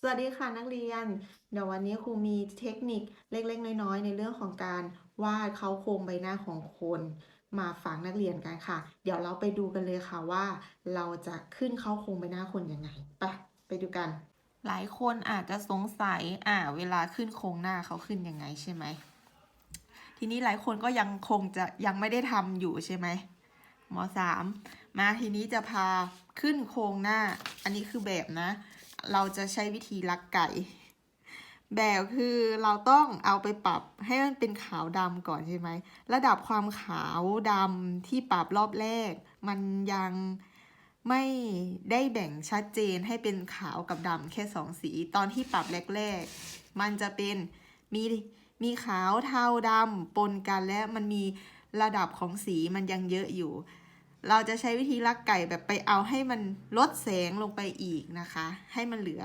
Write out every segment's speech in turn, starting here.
สวัสดีค่ะนักเรียน เดี๋ยววันนี้ครูมีเทคนิคเล็กๆ น้อยๆ ในเรื่องของการวาดเขาโครงใบหน้าของคนมาฝากนักเรียนกันค่ะ เดี๋ยวเราไปดูกันเลยค่ะว่า เราจะขึ้นเขาโครงใบหน้าคนยังไงไปไปดูกัน หลายคนอาจจะสงสัยอ่าเวลาขึ้นโครงหน้าเขาขึ้นยังไงใช่ไหมทีนี้หลายคนก็ยังคงจะยังไม่ได้ทำอยู่ใช่ไหมมสามมาทีนี้จะพาขึ้นโครงหน้า อันนี้คือแบบนะ เราจะใช้วิธีลักไก่ แบบคือเราต้องเอาไปปรับให้มันเป็นขาวดำก่อนใช่ไหม ระดับความขาวดำที่ปรับรอบแรก มันยังไม่ได้แบ่งชัดเจนให้เป็นขาวกับดำแค่สองสี ตอนที่ปรับแรกๆ มันจะเป็นมีมีขาวเทาดำปนกันและมันมีระดับของสีมันยังเยอะอยู่ เราจะใช้วิธีลักไก่แบบไปเอาให้มันลดแสงลงไปอีกนะคะ ให้มันเหลือ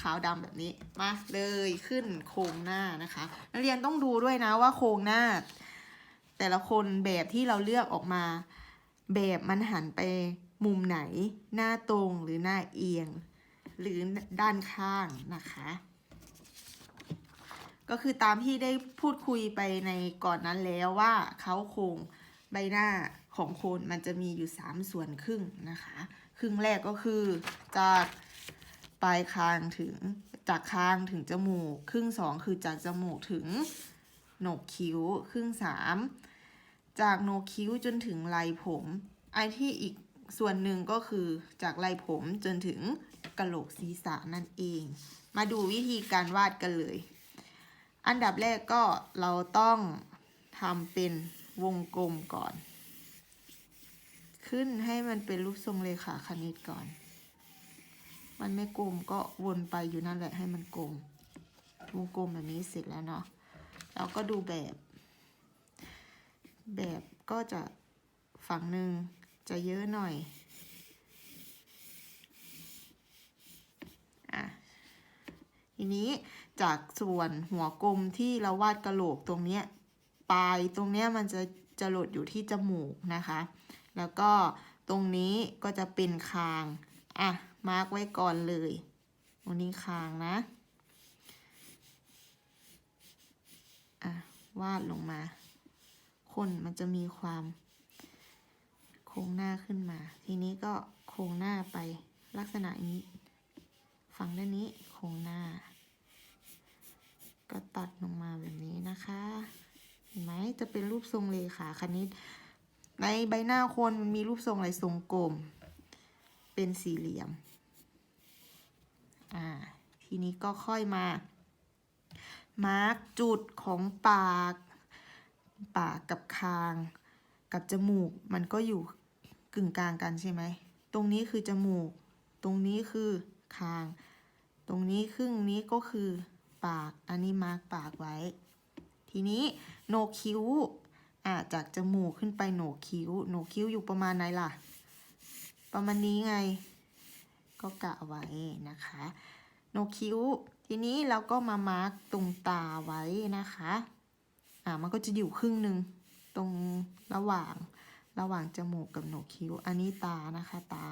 ขาวดำแบบนี้มาเลยขึ้นโครงหน้านะคะนักเรียนต้องดูด้วยนะว่าโครงหน้า แต่ละคนแบบที่เราเลือกออกมา แบบมันหันไปมุมไหน หน้าตรงหรือหน้าเอียง หรือด้านข้างนะคะ ก็คือตามที่ได้พูดคุยไปในก่อนนั้นแล้วว่าเขาโครงใบหน้า ของคนมันจะมีอยู่ 3 ส่วนครึ่งนะคะ ครึ่งแรกก็คือจากปลายคางถึงจากคางถึงจมูก ครึ่งสองคือจากจมูกถึงโหนกคิ้ว ครึ่งสามจากโหนกคิ้วจนถึงไหล่ผมไอที่อีกส่วนหนึ่งก็คือจากไหล่ผมจนถึงกะโหลกศีรษะนั่นเอง มาดูวิธีการวาดกันเลย อันดับแรกก็เราต้องทำเป็นวงกลมก่อน ขึ้นให้มันเป็นรูปทรงเลขาคณิตก่อน มันไม่กลมก็วนไปอยู่นั่นแหละให้มันกลมวงกลมแบบนี้เสร็จแล้วเนาะเราก็ดูแบบ แบบก็จะฝั่งหนึ่งจะเยอะหน่อยอะทีนี้จากส่วนหัวกลมที่เราวาดกระโหลกตรงเนี้ยปลายตรงเนี้ยมันจะจะหลดอยู่ที่จมูกนะคะ แล้วก็ตรงนี้ก็จะเป็นคาง อะ มาร์กไว้ก่อนเลย ตรงนี้คางนะ อะ วาดลงมา คนมันจะมีความ โค้งหน้าขึ้นมา ทีนี้ก็โค้งหน้าไปลักษณะนี้ ฝั่งด้านนี้โค้งหน้า ก็ตัดลงมาแบบนี้นะคะ เห็นไหมจะเป็นรูปทรงเลขาคณิต ในใบหน้าคนมันมีรูปทรงอะไรทรงกลม เป็นสี่เหลี่ยม อ่า ทีนี้ก็ค่อยมา มาร์กจุดของปาก ปากกับคาง กับจมูก มันก็อยู่กึ่งกลางกันใช่ไหม ตรงนี้คือจมูก ตรงนี้คือคาง ตรงนี้ครึ่งนี้ก็คือปาก อันนี้มาร์กปากไว้ ทีนี้โหนกคิ้ว อ่าจากจมูกขึ้นไปโหนกคิ้ว โหนกคิ้วอยู่ประมาณไหนล่ะ ประมาณนี้ไง ก็กะไว้นะคะ โหนกคิ้ว ทีนี้เราก็มามาร์กตรงตาไว้นะคะ อ่ามันก็จะอยู่ครึ่งหนึ่งตรงระหว่างระหว่างจมูกกับโหนกคิ้ว อันนี้ตานะคะตา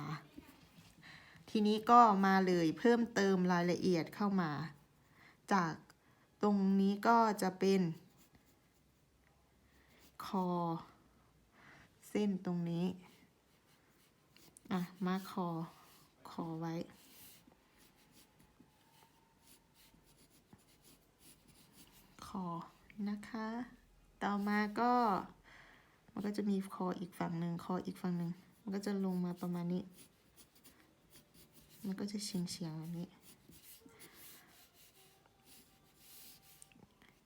ทีนี้ก็มาเลยเพิ่มเติมรายละเอียดเข้ามา จากตรงนี้ก็จะเป็น คอ เส้นตรงนี้ อะ มาคอ คอไว้ คอ นะคะ ต่อมาก็ มันก็จะมีคออีกฝั่งหนึ่ง คออีกฝั่งหนึ่ง มันก็จะลงมาประมาณนี้ มันก็จะเฉียงเฉียงแบบนี้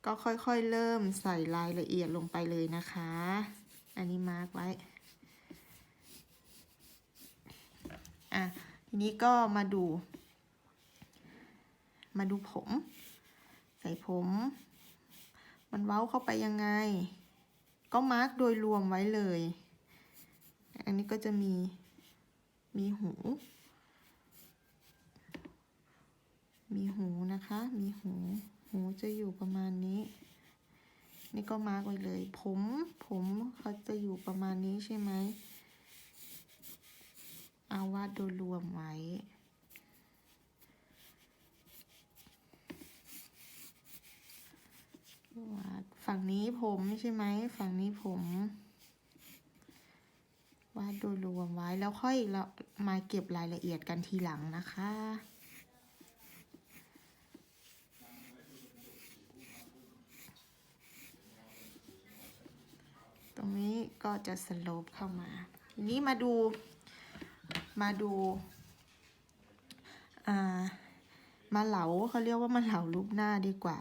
ก็ค่อยๆเริ่มใส่รายละเอียดลงไปเลยนะคะ อันนี้มาร์กไว้ อะ ทีนี้ก็มาดู มาดูผม ใส่ผม มันเว้าเข้าไปยังไง ก็มาร์กโดยรวมไว้เลย อันนี้ก็จะมี มีหู มีหูนะคะ มีหู หูจะอยู่ประมาณนี้ นี่ก็มาร์กไว้เลย ผม ผมเขาจะอยู่ประมาณนี้ใช่ไหมเอาวาดโดยรวมไว้ฝั่งนี้ผมใช่ไหมฝั่งนี้ผมวาดโดยรวมไว้แล้วค่อยเรามาเก็บรายละเอียดกันทีหลังนะคะ รงนี้ก็จะสโลปเข้ามา ทีนี้มาดูมาดูามาเหลาเขาเรียกว่ามาเหลารูปหน้าดีกว่า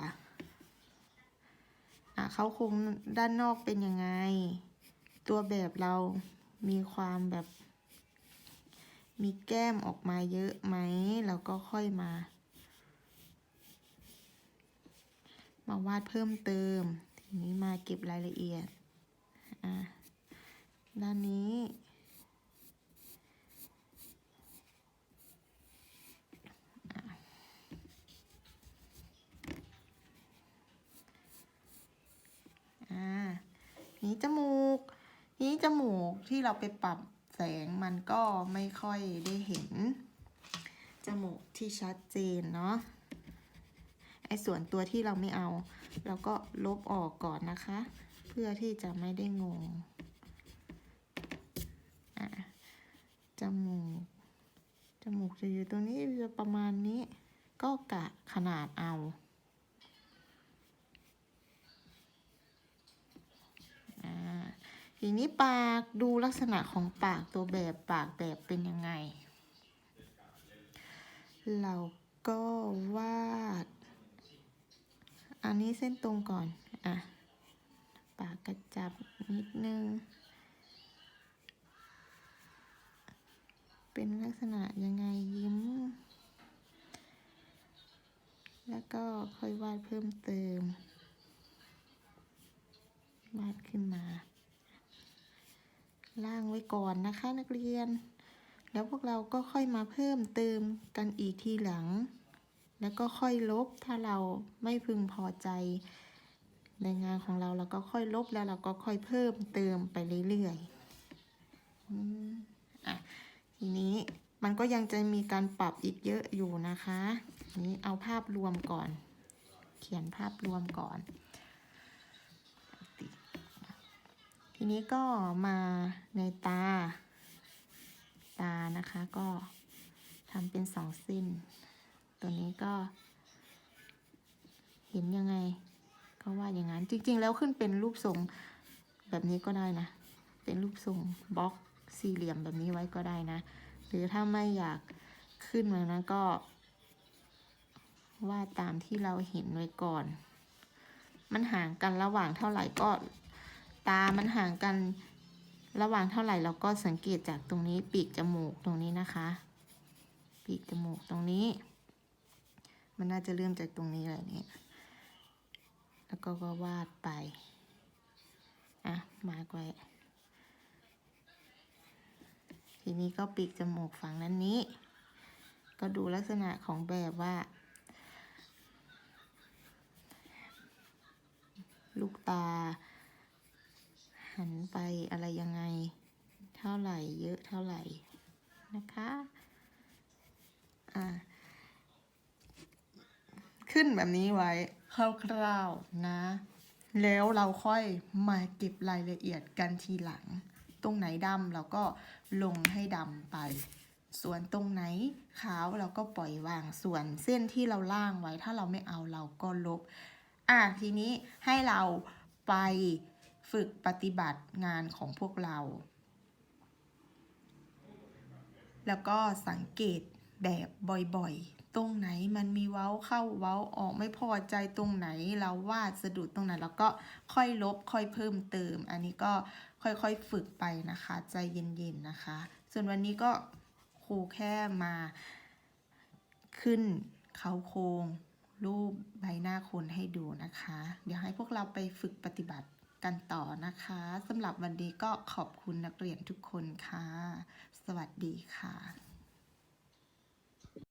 เขาโครงด้านนอกเป็นยังไง ตัวแบบเรามีความแบบ มีแก้มออกมาเยอะไหมเราก็ค่อยมา มาวาดเพิ่มเติม ทีนี้มาเก็บรายละเอียด อะด้านนี้นี้จมูก นี้จมูกที่เราไปปรับแสงมันก็ไม่ค่อยได้เห็น จมูกที่ชัดเจนเนาะ ไอ้ส่วนตัวที่เราไม่เอา เราก็ลบออกก่อนนะคะ เพื่อที่จะไม่ได้งงอะจมูก จมูกจะอยู่ตรงนี้จะประมาณนี้ ก็กะขนาดเอาอ่าทีนี้ปากดูลักษณะของปากตัวแบบปากแบบเป็นยังไง เราก็วาด อันนี้เส้นตรงก่อน อะ ระจับนิดนึง เป็นลักษณะยังไงยิ้ม แล้วก็ค่อยวาดเพิ่มเติม วาดขึ้นมา ล่างไว้ก่อนนะคะนักเรียน แล้วพวกเราก็ค่อยมาเพิ่มเติมกันอีกทีหลัง แล้วก็ค่อยลบถ้าเราไม่พึงพอใจ ในงานของเราเราก็ค่อยลบแล้วเราก็ค่อยเพิ่มเติมไปเรื่อยๆอะทีนี้มันก็ยังจะมีการปรับอีกเยอะอยู่นะคะ นี้เอาภาพรวมก่อน เขียนภาพรวมก่อน ทีนี้ก็มาในตา ตานะคะก็ทำเป็นสองเส้น ตัวนี้ก็ เห็นยังไง ก็ว่าอย่างนั้น จริง ๆ แล้วขึ้นเป็นรูปทรงแบบนี้ก็ได้นะ เป็นรูปทรงบล็อกสี่เหลี่ยมแบบนี้ไว้ก็ได้นะ หรือถ้าไม่อยากขึ้นมานะก็วาดตามที่เราเห็นไว้ก่อน มันห่างกันระหว่างเท่าไหร่ก็ ตามันห่างกันระหว่างเท่าไหร่เราก็สังเกตจากตรงนี้ปีกจมูกตรงนี้นะคะ ปีกจมูกตรงนี้ มันน่าจะเริ่มจากตรงนี้อะไรเนี่ย แล้วก็ก็วาดไป อะ มาร์กไว้ทีนี้ก็ปีกจมูกฝั่งนั้นนี้ ก็ดูลักษณะของแบบว่า ลูกตา หันไปอะไรยังไง เท่าไหร่เยอะเท่าไหร่นะคะ อ่า ขึ้นแบบนี้ไว้ คร่าวๆนะ แล้วเราค่อยมาเก็บรายละเอียดกันทีหลัง ตรงไหนดำเราก็ลงให้ดำไป ส่วนตรงไหนขาวเราก็ปล่อยวาง ส่วนเส้นที่เราล่างไว้ ถ้าเราไม่เอาเราก็ลบ อะทีนี้ให้เราไปฝึกปฏิบัติงานของพวกเรา แล้วก็สังเกตแบบบ่อยๆ ตรงไหนมันมีเว้าเข้าเว้าออกไม่พอใจตรงไหนเราวาดสะดุดตรงไหนแล้วก็ค่อยลบค่อยเพิ่มเติม อันนี้ก็ค่อยๆฝึกไปนะคะ ใจเย็นๆนะคะ ส่วนวันนี้ก็ครูแค่มาขึ้นเขาโครงรูปใบหน้าคนให้ดูนะคะ เดี๋ยวให้พวกเราไปฝึกปฏิบัติกันต่อนะคะสำหรับวันนี้ก็ขอบคุณนักเรียนทุกคนค่ะ สวัสดีค่ะ